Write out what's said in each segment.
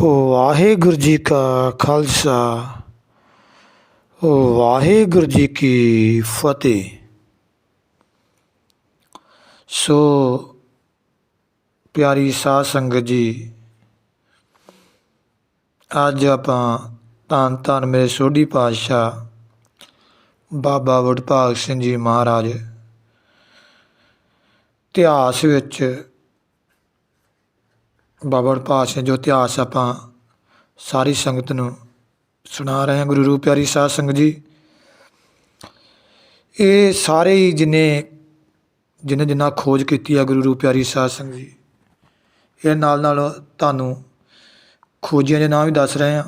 ਵਾਹਿਗੁਰੂ ਜੀ ਕਾ ਖਾਲਸਾ ਵਾਹਿਗੁਰੂ ਜੀ ਕੀ ਫਤਿਹ। ਸੋ ਪਿਆਰੀ ਸਾਧ ਸੰਗਤ ਜੀ, ਅੱਜ ਆਪਾਂ ਧੰਨ ਧੰਨ ਮੇਰੇ ਸੋਢੀ ਪਾਤਸ਼ਾਹ ਬਾਬਾ ਵਡਭਾਗ ਸਿੰਘ ਜੀ ਮਹਾਰਾਜ ਇਤਿਹਾਸ ਵਿੱਚ ਬਾਬਾ ਵਡਭਾਗ ਸਿੰਘ ਜੋ ਇਤਿਹਾਸ ਆਪਾਂ ਸਾਰੀ ਸੰਗਤ ਨੂੰ ਸੁਣਾ ਰਹੇ ਹਾਂ, ਗੁਰੂ ਰੂਪ ਪਿਆਰੀ ਸਾਧ ਸੰਗਤ ਜੀ। ਇਹ ਸਾਰੇ ਹੀ ਜਿਨੇ ਜਿਨੇ ਜਿੰਨਾ ਖੋਜ ਕੀਤੀ ਆ ਗੁਰੂ ਰੂਪ ਪਿਆਰੀ ਸਾਧ ਸੰਗਤ ਜੀ, ਇਹ ਨਾਲ ਨਾਲ ਤੁਹਾਨੂੰ ਖੋਜੀਆਂ ਦੇ ਨਾਮ ਵੀ ਦੱਸ ਰਹੇ ਹਾਂ।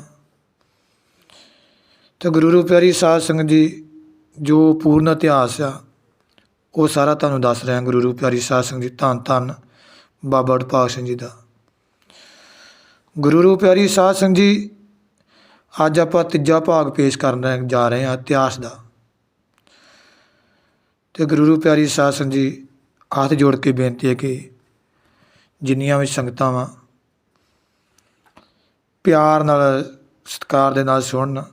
ਤੇ ਗੁਰੂ ਰੂਪ ਪਿਆਰੀ ਸਾਧ ਸੰਗਤ ਜੀ, ਜੋ ਪੂਰਨ ਇਤਿਹਾਸ ਆ, ਉਹ ਸਾਰਾ ਤੁਹਾਨੂੰ ਦੱਸ ਰਿਹਾ ਗੁਰੂ ਰੂਪ ਪਿਆਰੀ ਸਾਧ ਸੰਗਤ ਜੀ, ਧੰਨ ਧੰਨ ਬਾਬਾ ਵਡਭਾਗ ਸਿੰਘ ਜੀ ਦਾ। ਗੁਰੂ ਰੂਪ ਪਿਆਰੀ ਸਾਧ ਸੰਗਤ ਜੀ, ਅੱਜ ਆਪਾਂ ਤੀਜਾ ਭਾਗ ਪੇਸ਼ ਕਰਨ ਜਾ ਰਹੇ ਹਾਂ ਇਤਿਹਾਸ ਦਾ। ਤੇ ਗੁਰੂ ਰੂਪ ਪਿਆਰੀ ਸਾਧ ਸੰਗਤ ਜੀ, ਹੱਥ ਜੋੜ ਕੇ ਬੇਨਤੀ ਹੈ ਕਿ ਜਿੰਨੀਆਂ ਵੀ ਸੰਗਤਾਂ ਵਾ, ਪਿਆਰ ਨਾਲ, ਸਤਿਕਾਰ ਦੇ ਨਾਲ ਸੁਣਨ,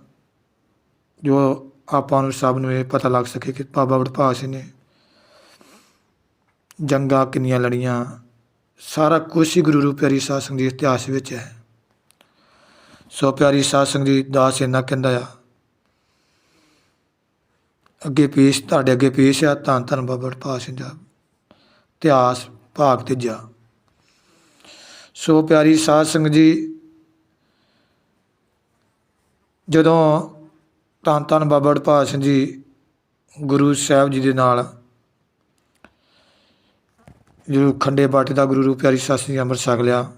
ਜੋ ਆਪਾਂ ਨੂੰ ਸਭ ਨੂੰ ਇਹ ਪਤਾ ਲੱਗ ਸਕੇ ਕਿ ਬਾਬਾ ਵਡਭਾਗ ਸਿੰਘ ਨੇ ਜੰਗਾਂ ਕਿੰਨੀਆਂ ਲੜੀਆਂ ਸਾਰਾ ਕੁਝ ਹੀ ਗੁਰੂ ਰੂਪ ਪਿਆਰੀ ਸਾਧ ਸੰਗਤ ਦੇ ਇਤਿਹਾਸ ਵਿੱਚ ਹੈ। ਸੋ ਪਿਆਰੀ ਸਾਧ ਸੰਗਤ ਜੀ ਦਾਸ ਇਹਨਾਂ ਕਹਿੰਦਾ ਆ, ਅੱਗੇ ਪੇਸ਼, ਤੁਹਾਡੇ ਅੱਗੇ ਪੇਸ਼ ਆ, ਧੰਨ ਧੰਨ ਬਾਬਾ ਵਡਭਾਗ ਸਿੰਘ ਦਾ ਇਤਿਹਾਸ ਭਾਗ ਤੀਜਾ। ਸੋ ਪਿਆਰੀ ਸਾਧ ਸੰਗਤ ਜੀ, ਜਦੋਂ ਧੰਨ ਧੰਨ ਬਾਬਾ ਵਡਭਾਗ ਸਿੰਘ ਜੀ ਗੁਰੂ ਸਾਹਿਬ ਜੀ ਦੇ ਨਾਲ ਜਦੋਂ ਖੰਡੇ ਬਾਟੇ ਦਾ ਗੁਰੂ ਰੂਪ ਪਿਆਰੀ ਸਾਧ ਸਿੰਘ ਜੀ ਅੰਮ੍ਰਿਤ ਛਕ ਲਿਆ,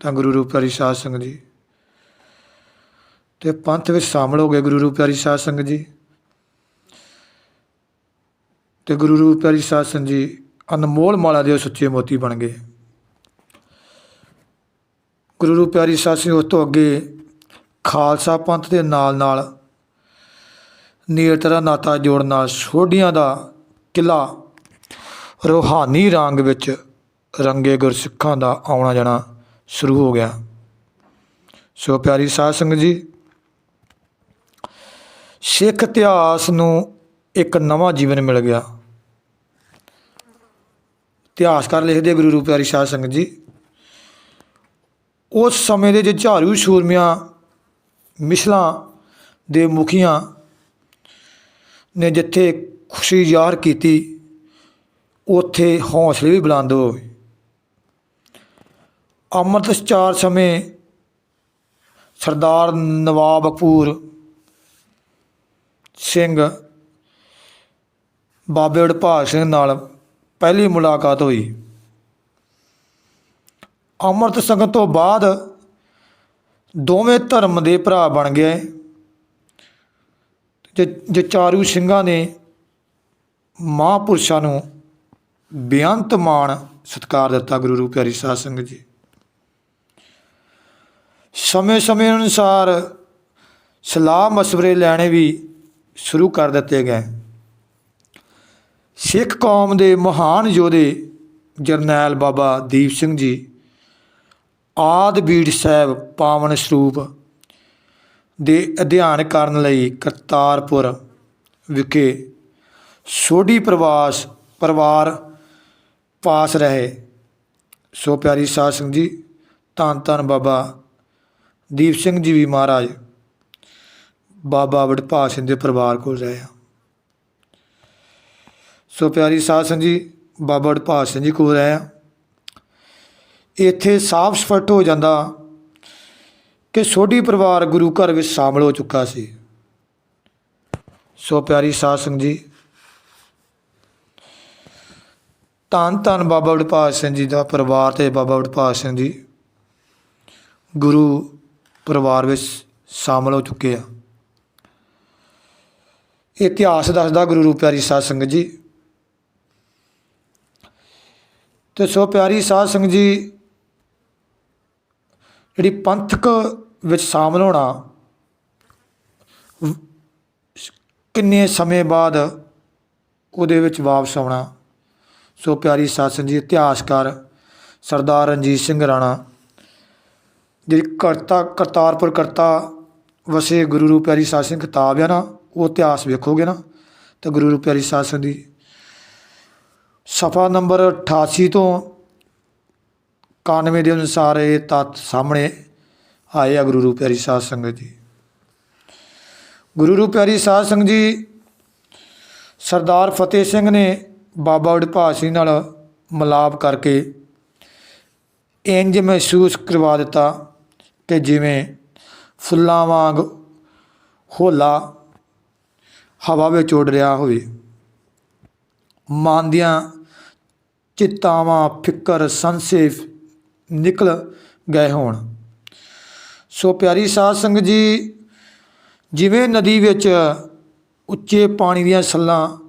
ਤਾਂ ਗੁਰੂ ਰੂਪ ਪਿਆਰੀ ਸਾਧ ਸੰਗਤ ਜੀ। ਤੇ ਪੰਥ ਵਿੱਚ ਸ਼ਾਮਲ ਹੋ ਗਏ ਗੁਰੂ ਰੂਪ ਪਿਆਰੀ ਸਾਧ ਸੰਗਤ ਜੀ। ਤੇ ਗੁਰੂ ਰੂਪ ਪਿਆਰੀ ਸਾਧ ਸੰਗਤ ਜੀ ਅਨਮੋਲ ਮਾਲਾ ਦੇ ਸੁੱਚੇ ਮੋਤੀ ਬਣ ਗਏ। ਗੁਰੂ ਰੂਪ ਪਿਆਰੀ ਸਾਧ ਸਿੰਘ ਉਸ ਤੋਂ ਅੱਗੇ ਖਾਲਸਾ ਪੰਥ ਦੇ ਨਾਲ ਨਾਲ ਨੇਤਰਾ ਨਾਤਾ ਜੋੜਨਾ ਸੋਢੀਆਂ ਦਾ ਕਿਲਾ ਰੂਹਾਨੀ ਰੰਗ ਵਿੱਚ ਰੰਗੇ ਗੁਰਸਿੱਖਾਂ ਦਾ ਆਉਣਾ ਜਾਣਾ ਸ਼ੁਰੂ ਹੋ ਗਿਆ। ਸੋ ਪਿਆਰੀ ਸਾਧ ਸੰਗਤ ਜੀ, ਸਿੱਖ ਇਤਿਹਾਸ ਨੂੰ ਇੱਕ ਨਵਾਂ ਜੀਵਨ ਮਿਲ ਗਿਆ। ਇਤਿਹਾਸਕਾਰ ਲਿਖਦੇ ਗੁਰੂ ਰੂਪ ਪਿਆਰੀ ਸਾਧ ਸੰਗਤ ਜੀ। ਉਸ ਸਮੇਂ ਦੇ ਜੇ ਝਾਰੂ ਸ਼ੂਰਮਿਆਂ ਮਿਸਲਾਂ ਦੇ ਮੁਖੀਆਂ ਨੇ ਜਿੱਥੇ ਖੁਸ਼ੀ ਜ਼ਾਹਰ ਕੀਤੀ ਉੱਥੇ ਹੌਸਲੇ ਵੀ ਬੁਲੰਦ ਹੋਏ ਅੰਮ੍ਰਿਤਸਰ ਸਮੇਂ ਸਰਦਾਰ ਨਵਾਬ ਕਪੂਰ ਸਿੰਘ ਬਾਬੇ ਵਡਭਾਗ ਸਿੰਘ ਨਾਲ ਪਹਿਲੀ ਮੁਲਾਕਾਤ ਹੋਈ। ਅੰਮ੍ਰਿਤ ਸੰਗਤ ਤੋਂ ਬਾਅਦ ਦੋਵੇਂ ਧਰਮ ਦੇ ਭਰਾ ਬਣ ਗਏ। ਜੇ ਜੇ ਚਾਰੂ ਸਿੰਘਾਂ ਨੇ ਮਹਾਂਪੁਰਸ਼ਾਂ ਨੂੰ ਬੇਅੰਤ ਮਾਣ ਸਤਿਕਾਰ ਦਿੱਤਾ ਗੁਰੂ ਰੂਪ ਪਿਆਰੀ ਸਾਧ ਸੰਗਤ ਜੀ। ਸਮੇਂ-ਸਮੇਂ ਅਨੁਸਾਰ ਸਲਾਹ ਮਸ਼ਵਰੇ ਲੈਣੇ ਵੀ ਸ਼ੁਰੂ ਕਰ ਦਿੱਤੇ ਗਏ। ਸਿੱਖ ਕੌਮ ਦੇ ਮਹਾਨ ਯੋਧੇ ਜਰਨੈਲ ਬਾਬਾ ਦੀਪ ਸਿੰਘ ਜੀ, ਆਦ ਬੀੜ ਸਾਹਿਬ ਪਾਵਨ ਸਰੂਪ ਦੇ ਅਧਿਐਨ ਕਰਨ ਲਈ ਕਰਤਾਰਪੁਰ ਵਿਖੇ ਸੋਢੀ ਪ੍ਰਵਾਸ ਪਰਿਵਾਰ ਪਾਸ ਰਹੇ। ਸੋ ਪਿਆਰੀ ਸਾਧ ਸੰਗਤ ਜੀ, ਧੰਨ ਧੰਨ ਬਾਬਾ ਦੀਪ ਸਿੰਘ ਜੀ ਵੀ ਮਹਾਰਾਜ, ਬਾਬਾ ਵਡਭਾਗ ਸਿੰਘ ਦੇ ਪਰਿਵਾਰ ਕੋਲ ਰਹੇ ਆ। ਸੋ ਪਿਆਰੀ ਸਾਧ ਸੰਗਤ ਜੀ, ਬਾਬਾ ਵਡਭਾਗ ਸਿੰਘ ਜੀ ਕੋਲ ਰਹੇ ਆ। ਇੱਥੇ ਸਾਫ਼ ਸਪਸ਼ਟ ਹੋ ਜਾਂਦਾ ਕਿ ਸੋਢੀ ਪਰਿਵਾਰ ਗੁਰੂ ਘਰ ਵਿੱਚ ਸ਼ਾਮਲ ਹੋ ਚੁੱਕਾ ਸੀ। ਸੋ ਪਿਆਰੀ ਸਾਧ ਸੰਗਤ ਜੀ ਧੰਨ ਧੰਨ ਬਾਬਾ ਵਡਭਾਗ ਸਿੰਘ ਜੀ ਦਾ ਪਰਿਵਾਰ ਤੇ ਬਾਬਾ ਵਡਭਾਗ ਸਿੰਘ ਜੀ ਗੁਰੂ ਪਰਿਵਾਰ ਵਿੱਚ ਸ਼ਾਮਲ ਹੋ ਚੁੱਕੇ ਆ। ਇਤਿਹਾਸ ਦੱਸਦਾ ਗੁਰੂ ਰੂਪ ਪਿਆਰੀ ਸਾਧ ਸੰਗਤ ਜੀ। ਤੇ ਸੋ ਪਿਆਰੀ ਸਾਧ ਸੰਗਤ ਜੀ, ਜਿਹੜੀ ਪੰਥਕ ਵਿੱਚ ਸ਼ਾਮਲ ਹੋਣਾ, ਕਿੰਨੇ ਸਮੇਂ ਬਾਅਦ ਉਹਦੇ ਵਿੱਚ ਵਾਪਸ ਆਉਣਾ ਸੋ ਪਿਆਰੀ ਸਾਧ ਸੰਗਤ ਜੀ ਇਤਿਹਾਸਕਾਰ ਸਰਦਾਰ ਰਣਜੀਤ ਸਿੰਘ ਰਾਣਾ, ਜਿਹੜੀ ਕਰਤਾ, ਕਰਤਾਰਪੁਰ ਕਰਤਾ ਵਸੇ ਗੁਰੂ ਰੂਪ ਪਿਆਰੀ ਸਾਧ ਸਿੰਘ ਕਿਤਾਬ ਆ ਨਾ, ਉਹ ਇਤਿਹਾਸ ਵੇਖੋਗੇ ਨਾ, ਤਾਂ ਗੁਰੂ ਰੂਪ ਪਿਆਰੀ ਸਾਧ ਸਿੰਘ ਦੀ ਸਫਾ ਨੰਬਰ 88 ਤੋਂ 91 ਦੇ ਅਨੁਸਾਰ ਇਹ ਤੱਤ ਸਾਹਮਣੇ ਆਏ ਆ ਗੁਰੂ ਰੂਪ ਪਿਆਰੀ ਸਾਧ ਸੰਗਤ ਜੀ। ਗੁਰੂ ਰੂਪ ਪਿਆਰੀ ਸਾਧ ਸੰਗਤ ਜੀ, ਸਰਦਾਰ ਫਤਿਹ ਸਿੰਘ ਨੇ ਬਾਬਾ ਵਡਭਾਗ ਸਿੰਘ ਨਾਲ ਮਿਲਾਪ ਕਰਕੇ ਇੰਜ ਮਹਿਸੂਸ ਕਰਵਾ ਦਿੱਤਾ ਕਿ ਜਿਵੇਂ ਫੁੱਲਾਂ ਵਾਂਗ ਹੋਲਾ ਹਵਾ ਵਿੱਚ ਉੱਡ ਰਿਹਾ ਹੋਵੇ। ਮਨ ਦੀਆਂ ਚਿਤਾਵਾਂ, ਫਿਕਰ ਸੰਸੇ ਨਿਕਲ ਗਏ ਹੋਣ। ਸੋ ਪਿਆਰੀ ਸਾਧ ਸੰਗਤ ਜੀ, ਜਿਵੇਂ ਨਦੀ ਵਿੱਚ ਉੱਚੇ ਪਾਣੀ ਦੀਆਂ ਸੱਲਾਂ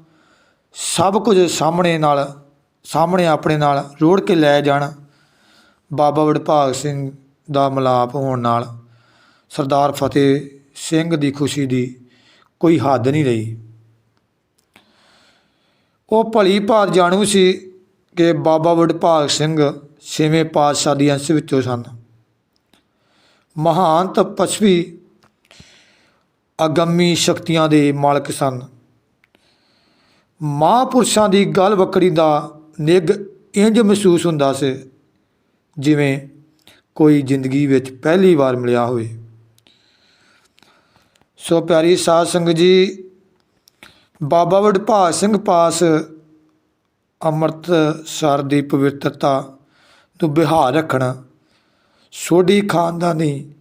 ਸਭ ਕੁਝ ਸਾਹਮਣੇ ਨਾਲ, ਸਾਹਮਣੇ ਆਪਣੇ ਨਾਲ ਰੋੜ ਕੇ ਲੈ ਜਾਣ। ਬਾਬਾ ਵਡਭਾਗ ਸਿੰਘ ਦਾ ਮਿਲਾਪ ਹੋਣ ਨਾਲ ਸਰਦਾਰ ਫਤਿਹ ਸਿੰਘ ਦੀ ਖੁਸ਼ੀ ਦੀ ਕੋਈ ਹੱਦ ਨਹੀਂ ਰਹੀ। ਉਹ ਭਲੀ ਭਾਰ ਜਾਣੂ ਸੀ ਕਿ ਬਾਬਾ ਵਡਭਾਗ ਸਿੰਘ ਛੇਵੇਂ ਪਾਤਸ਼ਾਹ ਦੀ ਅੰਸ਼ ਵਿੱਚੋਂ ਸਨ। ਮਹਾਨ ਤਪਸਵੀ ਅਗੰਮੀ ਸ਼ਕਤੀਆਂ ਦੇ ਮਾਲਕ ਸਨ। ਮਹਾਂਪੁਰਸ਼ਾਂ ਦੀ ਗੱਲ ਵਕੜੀ ਦਾ ਨਿੱਘ ਇੰਜ ਮਹਿਸੂਸ ਹੁੰਦਾ ਸੀ, ਜਿਵੇਂ ਕੋਈ ਜ਼ਿੰਦਗੀ ਵਿੱਚ ਪਹਿਲੀ ਵਾਰ ਮਿਲਿਆ ਹੋਵੇ। ਸੋ ਪਿਆਰੀ ਸਾਧ ਸੰਗਤ ਜੀ, ਬਾਬਾ ਵਡਭਾਗ ਸਿੰਘ ਪਾਸ ਅੰਮ੍ਰਿਤਸਰ ਦੀ ਪਵਿੱਤਰਤਾ ਨੂੰ ਬਿਹਾਰ ਰੱਖਣਾ, ਸੋਢੀ ਖਾਨਦਾਨੀ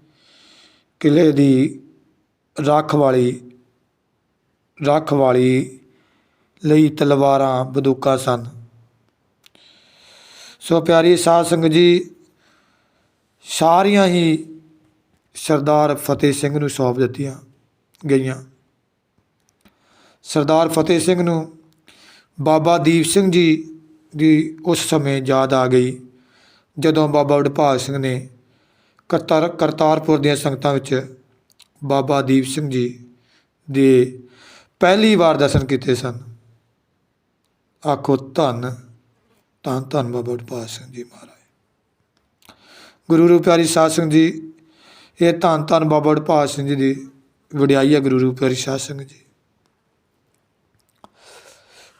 ਕਿਲੇ ਦੀ ਰੱਖ ਵਾਲੀ ਰੱਖ ਵਾਲੀ ਲਈ ਤਲਵਾਰਾਂ ਬੰਦੂਕਾਂ ਸਨ। ਸੋ ਪਿਆਰੀ ਸਾਧ ਸੰਗਤ ਜੀ, ਸਾਰੀਆਂ ਹੀ ਸਰਦਾਰ ਫਤਿਹ ਸਿੰਘ ਨੂੰ ਸੌਂਪ ਦਿੱਤੀਆਂ ਗਈਆਂ। ਸਰਦਾਰ ਫਤਿਹ ਸਿੰਘ ਨੂੰ ਬਾਬਾ ਦੀਪ ਸਿੰਘ ਜੀ ਦੀ ਉਸ ਸਮੇਂ ਯਾਦ ਆ ਗਈ, ਜਦੋਂ ਬਾਬਾ ਵਡਭਾਗ ਸਿੰਘ ਨੇ ਕਰਤਾਰ, ਕਰਤਾਰਪੁਰ ਦੀਆਂ ਸੰਗਤਾਂ ਵਿੱਚ ਬਾਬਾ ਦੀਪ ਸਿੰਘ ਜੀ ਦੇ ਪਹਿਲੀ ਵਾਰ ਦਰਸ਼ਨ ਕੀਤੇ ਸਨ। ਆਖੋ ਧੰਨ ਧੰਨ ਧੰਨ ਬਾਬਾ ਵਡਭਾਗ ਸਿੰਘ ਜੀ ਮਹਾਰਾਜ। ਗੁਰੂ ਰੂਪ ਪਿਆਰੀ ਸਾਧ ਸੰਗਤ ਜੀ, ਇਹ ਧੰਨ ਧੰਨ ਬਾਬਾ ਵਡਭਾਗ ਸਿੰਘ ਜੀ ਦੀ ਵਡਿਆਈ ਹੈ ਗੁਰੂ ਰੂਪ ਪਿਆਰੀ ਸਾਧ ਸੰਗਤ ਜੀ।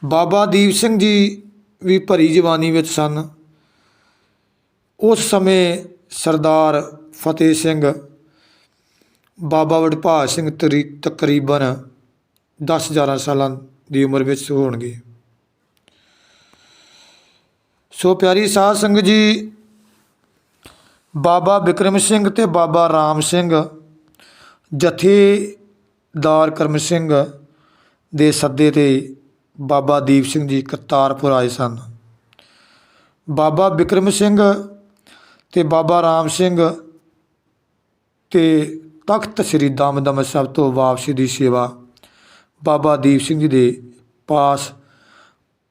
ਬਾਬਾ ਦੀਪ ਸਿੰਘ ਜੀ ਵੀ ਭਰੀ ਜਵਾਨੀ ਵਿੱਚ ਸਨ। ਉਸ ਸਮੇਂ ਸਰਦਾਰ ਫਤਿਹ ਸਿੰਘ, ਬਾਬਾ ਵਡਭਾਗ ਸਿੰਘ ਤਰੀ, ਤਕਰੀਬਨ 10 11 ਸਾਲਾਂ ਦੀ ਉਮਰ ਵਿੱਚ ਹੋਣਗੇ। ਸੋ ਪਿਆਰੀ ਸਾਧ ਸੰਗਤ ਜੀ, ਬਾਬਾ ਬਿਕਰਮ ਸਿੰਘ ਤੇ ਬਾਬਾ ਰਾਮ ਸਿੰਘ ਜਥੇਦਾਰ ਕਰਮ ਸਿੰਘ ਦੇ ਸੱਦੇ ਤੇ ਬਾਬਾ ਦੀਪ ਸਿੰਘ ਜੀ ਕਰਤਾਰਪੁਰ ਆਏ ਸਨ। ਬਾਬਾ ਬਿਕਰਮ ਸਿੰਘ ਤੇ ਬਾਬਾ ਰਾਮ ਸਿੰਘ ਤੇ ਤਖਤ ਸ੍ਰੀ ਦਮਦਮ ਸਾਹਿਬ ਤੋਂ ਵਾਪਸੀ ਦੀ ਸੇਵਾ ਬਾਬਾ ਦੀਪ ਸਿੰਘ ਜੀ ਦੇ ਪਾਸ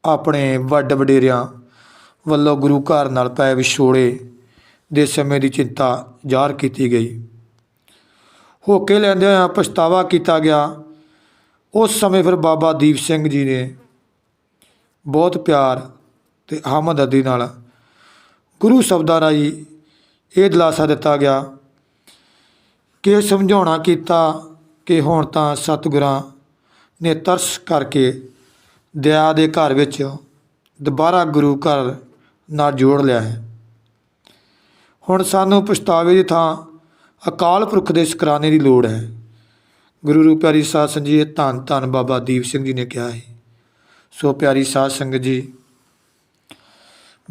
ਆਪਣੇ ਵੱਡ ਵਡੇਰਿਆਂ ਵੱਲੋਂ ਗੁਰੂ ਘਰ ਨਾਲ ਪਏ ਵਿਛੋੜੇ ਦੇ ਸਮੇਂ ਦੀ ਚਿੰਤਾ ਜ਼ਾਹਰ ਕੀਤੀ ਗਈ। ਹੋਕੇ ਲੈਂਦਿਆਂ ਹੋਇਆਂ ਪਛਤਾਵਾ ਕੀਤਾ ਗਿਆ। ਉਸ ਸਮੇਂ ਫਿਰ ਬਾਬਾ ਦੀਪ ਸਿੰਘ ਜੀ ਨੇ ਬਹੁਤ ਪਿਆਰ ਤੇ ਹਮਦਰਦੀ ਨਾਲ ਗੁਰੂ ਸ਼ਬਦਾਂ ਰਾਹੀਂ ਇਹ ਦਿਲਾਸਾ ਦਿੱਤਾ ਗਿਆ ਕਿ ਸਮਝਾਉਣਾ ਕੀਤਾ ਕਿ ਹੁਣ ਤਾਂ ਸਤਿਗੁਰਾਂ ਨੇ ਤਰਸ ਕਰਕੇ ਦਇਆ ਦੇ ਘਰ ਵਿੱਚ ਦੁਬਾਰਾ ਗੁਰੂ ਘਰ ਨਾਲ ਜੋੜ ਲਿਆ ਹੈ। ਹੁਣ ਸਾਨੂੰ ਪਛਤਾਵੇ ਦੀ ਥਾਂ ਅਕਾਲ ਪੁਰਖ ਦੇ ਸ਼ੁਕਰਾਨੇ ਦੀ ਲੋੜ ਹੈ। ਗੁਰੂ ਰੂਪ ਪਿਆਰੀ ਸਾਧ ਸੰਗਤ ਜੀ, ਇਹ ਧੰਨ ਧੰਨ ਬਾਬਾ ਦੀਪ ਸਿੰਘ ਜੀ ਨੇ ਕਿਹਾ ਹੈ। ਸੋ ਪਿਆਰੀ ਸਾਧ ਸੰਗਤ ਜੀ,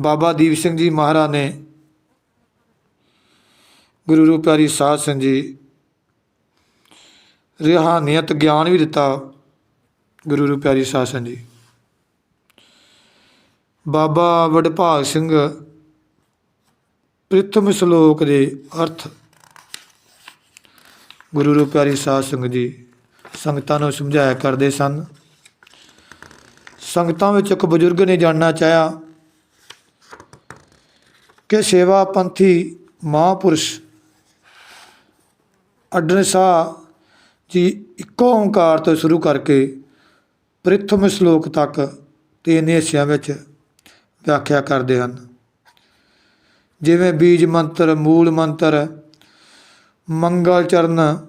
ਬਾਬਾ ਦੀਪ ਸਿੰਘ ਜੀ ਮਹਾਰਾਜ ਨੇ ਗੁਰੂ ਰੂਪ ਪਿਆਰੀ ਸਾਧ ਸੰਗਤ ਜੀ ਰਿਹਾਨੀਅਤ, ਗਿਆਨ ਵੀ ਦਿੱਤਾ ਗੁਰੂ ਰੂਪ ਪਿਆਰੀ ਸਾਧ ਸੰਗਤ ਜੀ। ਬਾਬਾ ਵਡਭਾਗ ਸਿੰਘ ਪ੍ਰਥਮ ਸ਼ਲੋਕ ਦੇ ਅਰਥ। ਗੁਰੂ ਰੂਪ ਪਿਆਰੀ ਸਾਧ ਸੰਗਤ ਜੀ, ਸੰਗਤਾਂ ਨੂੰ ਸਮਝਾਇਆ ਕਰਦੇ ਸਨ। ਸੰਗਤਾਂ ਵਿੱਚ ਇੱਕ ਬਜ਼ੁਰਗ ਨੇ ਜਾਣਨਾ ਚਾਹਿਆ ਕਿ ਸੇਵਾ ਪੰਥੀ ਮਹਾਂਪੁਰਸ਼ ਅਡਨਸਾ ਜੀ ਇੱਕੋ ਓੰਕਾਰ ਤੋਂ ਸ਼ੁਰੂ ਕਰਕੇ ਪ੍ਰਥਮ ਸ਼ਲੋਕ ਤੱਕ ਤਿੰਨ ਹਿੱਸਿਆਂ ਵਿੱਚ ਵਿਆਖਿਆ ਕਰਦੇ ਹਨ। ਜਿਵੇਂ ਬੀਜ ਮੰਤਰ, ਮੂਲ ਮੰਤਰ, ਮੰਗਲ ਚਰਨ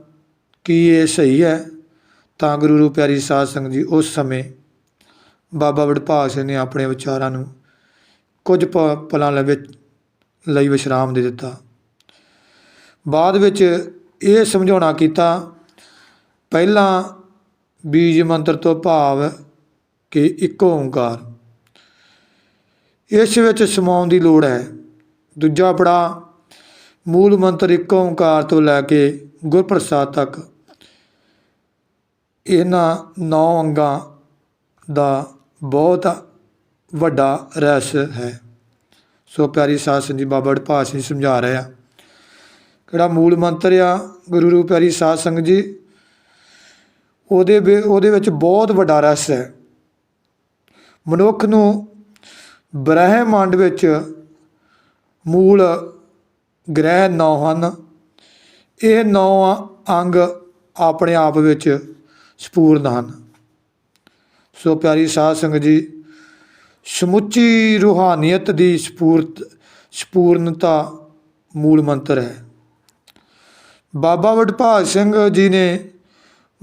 ਕੀ ਇਹ ਸਹੀ ਹੈ? ਤਾਂ ਗੁਰੂ ਰੂ ਪਿਆਰੀ ਸਾਧ ਸੰਗਤ ਜੀ, ਉਸ ਸਮੇਂ ਬਾਬਾ ਵਡਭਾਗ ਸਿੰਘ ਨੇ ਆਪਣੇ ਵਿਚਾਰਾਂ ਨੂੰ ਕੁਝ ਪ- ਪਲਾਂ ਵਿੱਚ ਲਈ ਵਿਸ਼ਰਾਮ ਦੇ ਦਿੱਤਾ। ਬਾਅਦ ਵਿੱਚ ਇਹ ਸਮਝਾਉਣਾ ਕੀਤਾ, ਪਹਿਲਾਂ ਬੀਜ ਮੰਤਰ ਤੋਂ ਭਾਵ ਕਿ ਇੱਕੋ ਓੰਕਾਰ। ਇਸ ਵਿੱਚ ਸਮਾਉਣ ਦੀ ਲੋੜ ਹੈ। ਦੂਜਾ ਪੜਾ ਮੂਲ ਮੰਤਰ ਇੱਕੋ ਓੰਕਾਰ ਤੋਂ ਲੈ ਕੇ ਗੁਰਪ੍ਰਸਾਦ ਤੱਕ। ਇਹਨਾਂ ਨੌ ਅੰਗਾਂ ਦਾ ਬਹੁਤ ਵੱਡਾ ਰਹੱਸ ਹੈ। ਸੋ ਪਿਆਰੀ ਸਾਧ ਸੰਗਤ ਜੀ, ਬਾਬਾ ਵਡਭਾਗ ਸਿੰਘ ਸਮਝਾ ਰਹੇ ਆ। ਕਿਹੜਾ ਮੂਲ ਮੰਤਰ ਆ ਗੁਰੂ ਰੂ ਪਿਆਰੀ ਸਾਧ ਸੰਗਤ ਜੀ? ਉਹਦੇ ਵਿ- ਉਹਦੇ ਵਿੱਚ ਬਹੁਤ ਵੱਡਾ ਰਸ ਹੈ। ਮਨੁੱਖ ਨੂੰ ਬ੍ਰਹਿਮੰਡ ਵਿੱਚ ਮੂਲ ਗ੍ਰਹਿ ਨੌ ਹਨ। ਇਹ ਨੌ ਅੰਗ ਆਪਣੇ ਆਪ ਵਿੱਚ ਸਪੂਰਨ ਹਨ। ਸੋ ਪਿਆਰੀ ਸਾਧ ਸੰਗਤ ਜੀ, ਸਮੁੱਚੀ ਰੂਹਾਨੀਅਤ ਦੀ ਸਪੂਰਤ, ਸਪੂਰਨਤਾ ਮੂਲ ਮੰਤਰ ਹੈ। ਬਾਬਾ ਵਡਭਾਗ ਸਿੰਘ ਜੀ ਨੇ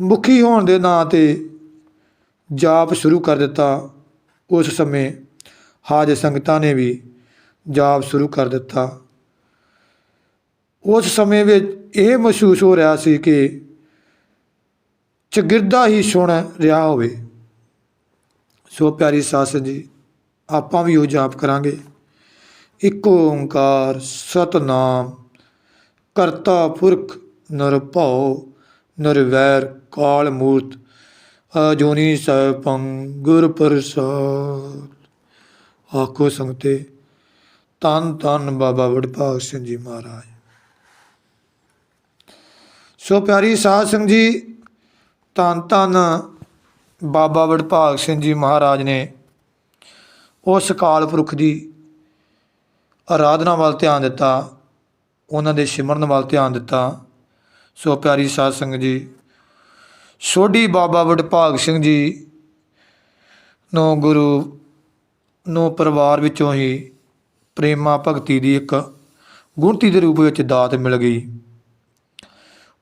ਮੁਖੀ ਹੋਣ ਦੇ ਨਾਂ ਤੇ ਜਾਪ ਸ਼ੁਰੂ ਕਰ ਦਿੱਤਾ ਉਸ ਸਮੇਂ। ਹਾਜ ਸੰਗਤਾਂ ਨੇ ਵੀ ਜਾਪ ਸ਼ੁਰੂ ਕਰ ਦਿੱਤਾ। ਉਸ ਸਮੇਂ ਵਿੱਚ ਇਹ ਮਹਿਸੂਸ ਹੋ ਰਿਹਾ ਸੀ ਕਿ ਚਗਿਰਦਾ ਹੀ ਸੁਣ ਰਿਹਾ ਹੋਵੇ। ਸੋ ਪਿਆਰੀ ਸਾਸ ਜੀ, ਆਪਾਂ ਵੀ ਉਹ ਜਾਪ ਕਰਾਂਗੇ। ਇੱਕ ਓੰਕਾਰ, ਸਤਨਾਮ, ਕਰਤਾ ਪੁਰਖ ਨਿਰਭਉ ਨਿਰਵੈਰ ਕਾਲ ਮੂਰਤ ਅਜੋਨੀ ਸੈਭੰ ਗੁਰ ਪ੍ਰਸਾਦ। ਆਖੋ ਸੰਗਤੇ ਤਨ ਤਨ ਬਾਬਾ ਵਡਭਾਗ ਸਿੰਘ ਜੀ ਮਹਾਰਾਜ। ਸੋ ਪਿਆਰੀ ਸਾਧ ਸੰਗਤ ਜੀ ਤਨ ਤਨ ਬਾਬਾ ਵਡਭਾਗ ਸਿੰਘ ਜੀ ਮਹਾਰਾਜ ਨੇ ਉਸ ਕਾਲ ਪੁਰਖ ਦੀ ਆਰਾਧਨਾ ਵੱਲ ਧਿਆਨ ਦਿੱਤਾ, ਉਹਨਾਂ ਦੇ ਸਿਮਰਨ ਵੱਲ ਧਿਆਨ ਦਿੱਤਾ। ਸੋ ਪਿਆਰੀ ਸਾਧ ਸੰਗਤ ਜੀ, ਸੋਢੀ ਬਾਬਾ ਵਡਭਾਗ ਸਿੰਘ ਜੀ ਨੂੰ ਗੁਰੂ ਨੂੰ ਪਰਿਵਾਰ ਵਿੱਚੋਂ ਹੀ ਪ੍ਰੇਮਾ ਭਗਤੀ ਦੀ ਇੱਕ ਗੁਣਤੀ ਦੇ ਰੂਪ ਵਿੱਚ ਦਾਤ ਮਿਲ ਗਈ।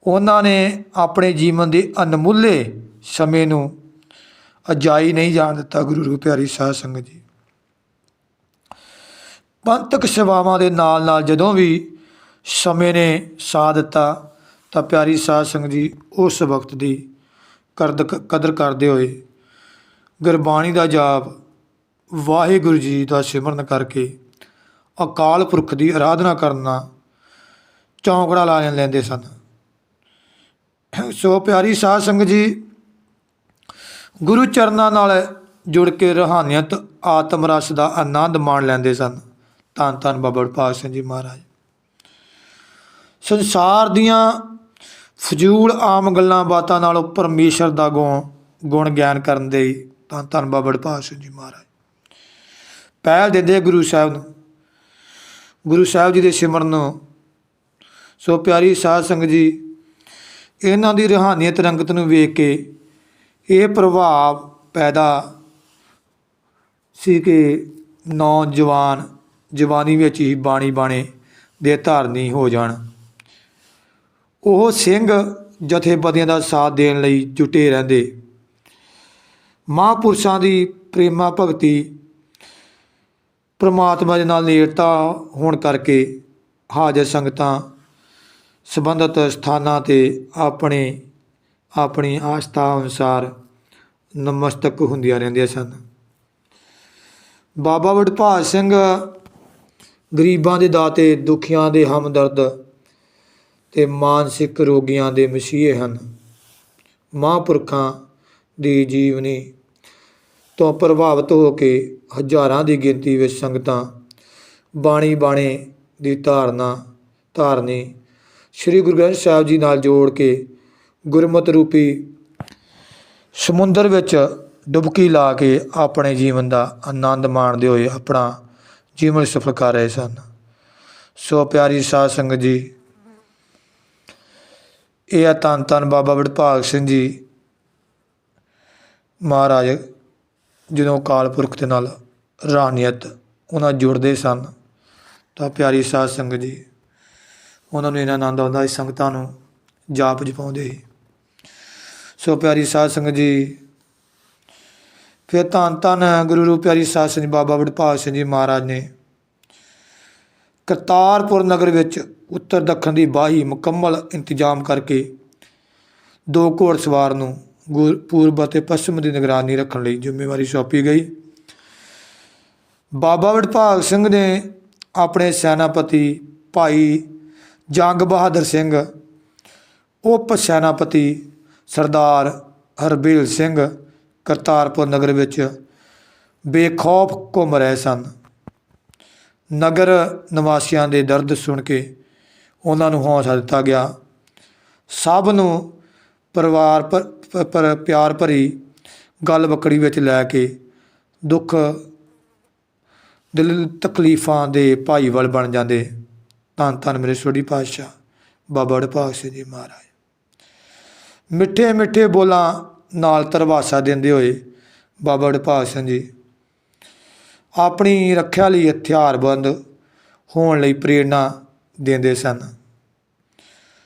ਉਹਨਾਂ ਨੇ ਆਪਣੇ ਜੀਵਨ ਦੇ ਅਨਮੁੱਲੇ ਸਮੇਂ ਨੂੰ ਅਜਾਈ ਨਹੀਂ ਜਾਣ ਦਿੱਤਾ ਗੁਰੂ ਰੂਪ ਪਿਆਰੀ ਸਾਧ ਸੰਗਤ ਜੀ। ਪੰਥਕ ਸੇਵਾਵਾਂ ਦੇ ਨਾਲ ਨਾਲ ਜਦੋਂ ਵੀ ਸਮੇਂ ਨੇ ਸਾਥ ਦਿੱਤਾ ਤਾਂ ਪਿਆਰੀ ਸਾਧ ਸੰਗਤ ਜੀ ਉਸ ਵਕਤ ਦੀ ਕਰਦ ਕਦਰ ਕਰਦੇ ਹੋਏ ਗੁਰਬਾਣੀ ਦਾ ਜਾਪ ਵਾਹਿਗੁਰੂ ਜੀ ਦਾ ਸਿਮਰਨ ਕਰਕੇ ਅਕਾਲ ਪੁਰਖ ਦੀ ਆਰਾਧਨਾ ਕਰਨਾ ਚੌਂਕੜਾ ਲਾ ਲੈਂਦੇ ਸਨ। ਸੋ ਪਿਆਰੀ ਸਾਧ ਸੰਗਤ ਜੀ, ਗੁਰੂ ਚਰਨਾਂ ਨਾਲ ਜੁੜ ਕੇ ਰਹਾਨੀਅਤ, ਆਤਮ ਰਸ ਦਾ ਆਨੰਦ ਮਾਣ ਲੈਂਦੇ ਸਨ। ਧੰਨ ਧੰਨ ਬਾਬਾ ਵਡਭਾਗ ਸਿੰਘ ਜੀ ਮਹਾਰਾਜ। ਸੰਸਾਰ ਦੀਆਂ ਫਜ਼ੂਲ ਆਮ ਗੱਲਾਂ ਬਾਤਾਂ ਨਾਲੋਂ ਪਰਮੇਸ਼ਰ ਦਾ ਗੁਣ ਗੁਣ ਗਿਆਨ ਕਰਨ ਦੇ ਧੰਨ ਧੰਨ ਬਾਬਾ ਵਡਭਾਗ ਸਿੰਘ ਜੀ ਮਹਾਰਾਜ। ਪਹਿਲ ਦਿੰਦੇ ਗੁਰੂ ਸਾਹਿਬ ਨੂੰ। ਗੁਰੂ ਸਾਹਿਬ ਜੀ ਦੇ ਸਿਮਰਨ ਨੂੰ। ਸੋ ਪਿਆਰੀ ਸਾਧ ਸੰਗਤ ਜੀ, ਇਹਨਾਂ ਦੀ ਰੂਹਾਨੀਅਤ ਰੰਗਤ ਨੂੰ ਵੇਖ ਕੇ ਇਹ ਪ੍ਰਭਾਵ ਪੈਦਾ ਸੀ ਕਿ ਨੌਜਵਾਨ ਜਵਾਨੀ ਵਿੱਚ ਹੀ ਬਾਣੀ ਬਾਣੇ ਦੇ ਧਾਰਨੀ ਹੋ ਜਾਣ। ਉਹ ਸਿੰਘ ਜਥੇਬੰਦੀਆਂ ਦਾ ਸਾਥ ਦੇਣ ਲਈ ਜੁਟੇ ਰਹਿੰਦੇ। ਮਹਾਂਪੁਰਸ਼ਾਂ ਦੀ ਪ੍ਰੇਮਾ ਭਗਤੀ ਪ੍ਰਮਾਤਮਾ ਦੇ ਨਾਲ ਨੇੜਤਾ ਹੋਣ ਕਰਕੇ ਹਾਜ਼ਰ ਸੰਗਤਾਂ ਸੰਬੰਧਿਤ ਸਥਾਨਾਂ ਤੇ ਆਪਣੇ ਆਪਣੀ ਆਸਥਾ ਅਨੁਸਾਰ ਨਮਸਤਕ ਹੁੰਦੀਆਂ ਰਹਿੰਦੀਆਂ ਸਨ। ਬਾਬਾ ਵਡਭਾਗ ਸਿੰਘ ਗਰੀਬਾਂ ਦੇ ਦਾਤੇ, ਦੁਖੀਆਂ ਦੇ ਹਮਦਰਦ ਤੇ ਮਾਨਸਿਕ ਰੋਗੀਆਂ ਦੇ ਮਸੀਹੇ ਹਨ। ਮਹਾਂਪੁਰਖਾਂ ਦੀ ਜੀਵਨੀ ਤੋਂ ਪ੍ਰਭਾਵਿਤ ਹੋ ਕੇ ਹਜ਼ਾਰਾਂ ਦੀ ਗਿਣਤੀ ਵਿੱਚ ਸੰਗਤਾਂ ਬਾਣੀ ਬਾਣੇ ਦੀ ਧਾਰਨਾ ਧਾਰਨੀ ਸ੍ਰੀ ਗੁਰੂ ਗ੍ਰੰਥ ਸਾਹਿਬ ਜੀ ਨਾਲ ਜੋੜ ਕੇ ਗੁਰਮਤ ਰੂਪੀ ਸਮੁੰਦਰ ਵਿੱਚ ਡੁਬਕੀ ਲਾ ਕੇ ਆਪਣੇ ਜੀਵਨ ਦਾ ਆਨੰਦ ਮਾਣਦੇ ਹੋਏ ਆਪਣਾ ਜੀਵਨ ਸਫਲ ਕਰ ਰਹੇ ਸਨ। ਸੋ ਪਿਆਰੀ ਸਾਧ ਸੰਗਤ ਜੀ, ਇਹ ਆ ਧੰਨ ਧੰਨ ਬਾਬਾ ਵਡਭਾਗ ਸਿੰਘ ਜੀ ਮਹਾਰਾਜ ਜਦੋਂ ਅਕਾਲ ਪੁਰਖ ਦੇ ਨਾਲ ਰਾਨੀਅਤ ਉਹਨਾਂ ਜੁੜਦੇ ਸਨ, ਤਾਂ ਪਿਆਰੀ ਸਾਧ ਸੰਗਤ ਜੀ, ਉਹਨਾਂ ਨੂੰ ਇਹਨਾਂ ਆਨੰਦ ਆਉਂਦਾ ਸੀ, ਸੰਗਤਾਂ ਨੂੰ ਜਾਪ ਜਪਾਉਂਦੇ ਸੀ। ਸੋ ਪਿਆਰੀ ਸਾਧ ਸੰਗਤ ਜੀ, ਫਿਰ ਧੰਨ ਧੰਨ ਗੁਰੂ ਰੂਪ ਪਿਆਰੀ ਸਾਧ ਸੰਗਤ ਬਾਬਾ ਵਡਭਾਗ ਸਿੰਘ ਜੀ ਮਹਾਰਾਜ ਨੇ ਕਰਤਾਰਪੁਰ ਨਗਰ ਵਿੱਚ ਉੱਤਰ ਦੱਖਣ ਦੀ ਬਾਹੀ ਮੁਕੰਮਲ ਇੰਤਜ਼ਾਮ ਕਰਕੇ ਦੋ ਘੋੜ ਸਵਾਰ ਨੂੰ ਪੂਰਬ ਅਤੇ ਪੱਛਮ ਦੀ ਨਿਗਰਾਨੀ ਰੱਖਣ ਲਈ ਜ਼ਿੰਮੇਵਾਰੀ ਸੌਂਪੀ ਗਈ। ਬਾਬਾ ਵਡਭਾਗ ਸਿੰਘ ਨੇ ਆਪਣੇ ਸੈਨਾਪਤੀ ਭਾਈ ਜੰਗ ਬਹਾਦਰ ਸਿੰਘ, ਉਪ ਸੈਨਾਪਤੀ ਸਰਦਾਰ ਹਰਬੀਲ ਸਿੰਘ ਕਰਤਾਰਪੁਰ ਨਗਰ ਵਿੱਚ ਬੇਖੌਫ ਘੁੰਮ ਰਹੇ ਸਨ। ਨਗਰ ਨਿਵਾਸੀਆਂ ਦੇ ਦਰਦ ਸੁਣ ਕੇ ਉਹਨਾਂ ਨੂੰ ਹੌਸਲਾ ਦਿੱਤਾ ਗਿਆ। ਸਭ ਨੂੰ ਪਰਿਵਾਰ ਪਰ ਪ- ਪਰ ਪਿਆਰ ਭਰੀ ਗੱਲ ਬੱਕੜੀ ਵਿੱਚ ਲੈ ਕੇ ਦੁੱਖ ਦਿਲ ਤਕਲੀਫਾਂ ਦੇ ਭਾਈਵਾਲ ਬਣ ਜਾਂਦੇ। ਧੰਨ ਧੰਨ ਮੇਰੇ ਸੋਢੀ ਪਾਤਸ਼ਾਹ, ਬਾਬਾ ਭਾਗ ਸਿੰਘ ਜੀ ਮਹਾਰਾਜ। ਮਿੱਠੇ ਮਿੱਠੇ ਬੋਲਾਂ ਨਾਲ ਤਰਵਾਸਾ ਦਿੰਦੇ ਹੋਏ ਬਾਬਾ ਭਾਗ ਸਿੰਘ ਜੀ ਆਪਣੀ ਰੱਖਿਆ ਲਈ ਹਥਿਆਰਬੰਦ ਹੋਣ ਲਈ ਪ੍ਰੇਰਣਾ ਦਿੰਦੇ ਸਨ।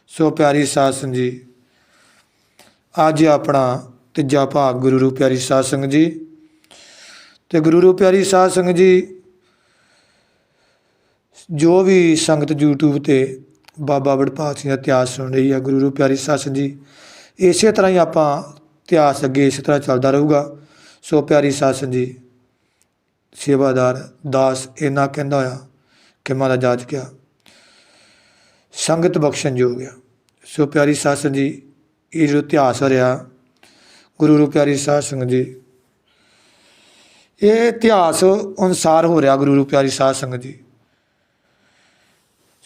ਸੋ ਪਿਆਰੀ ਸਾਧ ਸੰਗਤ ਜੀ ਅੱਜ ਆਪਣਾ ਤੀਜਾ ਭਾਗ ਗੁਰੂ ਰੂਪ ਪਿਆਰੀ ਸਾਧ ਸੰਗਤ ਜੀ। ਤੇ ਗੁਰੂ ਰੂਪ ਪਿਆਰੀ ਸਾਧ ਸੰਗਤ ਜੀ, ਜੋ ਵੀ ਸੰਗਤ YouTube ਤੇ ਬਾਬਾ ਵਡਭਾਗ ਸਿੰਘ ਦਾ ਇਤਿਹਾਸ ਸੁਣ ਰਹੀ ਹੈ ਗੁਰੂ ਰੂਪ ਪਿਆਰੀ ਸਾਧ ਸੰਗਤ ਜੀ, ਇਸੇ ਤਰ੍ਹਾਂ ਹੀ ਆਪਾਂ ਇਤਿਹਾਸ ਅੱਗੇ ਇਸੇ ਤਰ੍ਹਾਂ ਚੱਲਦਾ ਰਹੂਗਾ। ਸੋ ਪਿਆਰੀ ਸਾਧ ਸੰਗਤ ਜੀ, ਸੇਵਾਦਾਰ ਦਾਸ ਇਹਨਾਂ ਕਹਿੰਦਾ ਹੋਇਆ ਕਿ ਮਾਰਾ ਜਾਜ ਗਿਆ ਸੰਗਤ ਬਖਸ਼ਣ ਜੋ ਗਿਆ ਸੋ ਪਿਆਰੀ ਸਾਧ ਸੰਗਤ ਜੀ ਇਹ ਜੋ ਇਤਿਹਾਸ ਰਿਹਾ, ਗੁਰੂ ਰੂ ਪਿਆਰੀ ਸਾਧ ਸੰਗਤ ਜੀ, ਇਹ ਇਤਿਹਾਸ ਅਨੁਸਾਰ ਹੋ ਰਿਹਾ ਗੁਰੂ ਰੂ ਪਿਆਰੀ ਸਾਧ ਸੰਗਤ ਜੀ।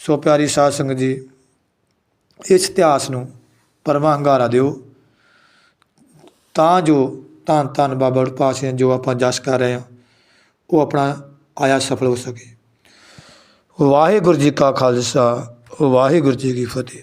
ਸੋ ਪਿਆਰੀ ਸਾਧ ਸੰਗਤ ਜੀ, ਇਸ ਇਤਿਹਾਸ ਨੂੰ ਪਰਮਾ ਹੰਗਾਰਾ ਦਿਓ, ਤਾਂ ਜੋ ਧੰਨ ਧੰਨ ਬਾਬਾ ਵਡਭਾਗ ਸਿੰਘ ਜੋ ਆਪਾਂ ਜਸ ਕਰ ਰਹੇ ਹਾਂ, ਉਹ ਆਪਣਾ ਆਇਆ ਸਫਲ ਹੋ ਸਕੇ। ਵਾਹਿਗੁਰੂ ਜੀ ਕਾ ਖਾਲਸਾ, ਵਾਹਿਗੁਰੂ ਜੀ ਕੀ ਫਤਿਹ।